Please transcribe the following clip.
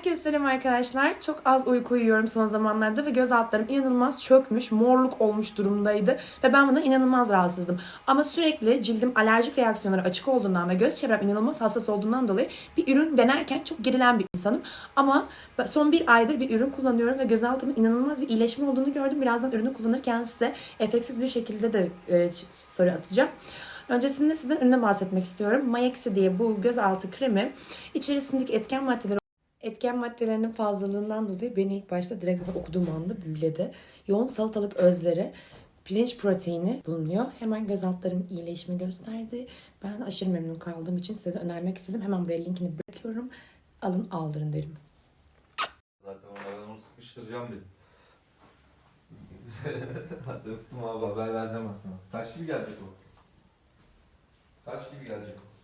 Herkese selam arkadaşlar. Çok az uyku uyuyorum son zamanlarda ve göz altlarım inanılmaz çökmüş, morluk olmuş durumdaydı. Ve ben bundan inanılmaz rahatsızdım. Ama sürekli cildim alerjik reaksiyonlara açık olduğundan ve göz çevrem inanılmaz hassas olduğundan dolayı bir ürün denerken çok gerilen bir insanım. Ama son bir aydır bir ürün kullanıyorum ve göz altımın inanılmaz bir iyileşme olduğunu gördüm. Birazdan ürünü kullanırken size efektsiz bir şekilde de e, soru atacağım. Öncesinde sizden ürüne bahsetmek istiyorum. Mayexi diye bu gözaltı kremi içerisindeki etken maddeleri Etken maddelerinin fazlalığından dolayı beni ilk başta direkt okuduğum anda büyüledi. Yoğun salatalık özleri, pirinç proteini bulunuyor. Hemen göz altlarım iyileşme gösterdi. Ben aşırı memnun kaldığım için size de önermek istedim. Hemen buraya linkini bırakıyorum. Alın aldırın derim. Zaten ona ben onu sıkıştıracağım dedim. Hadi öptüm abi haber vereceğim ben. Kaç gibi gelecek o? Kaç gibi gelecek o?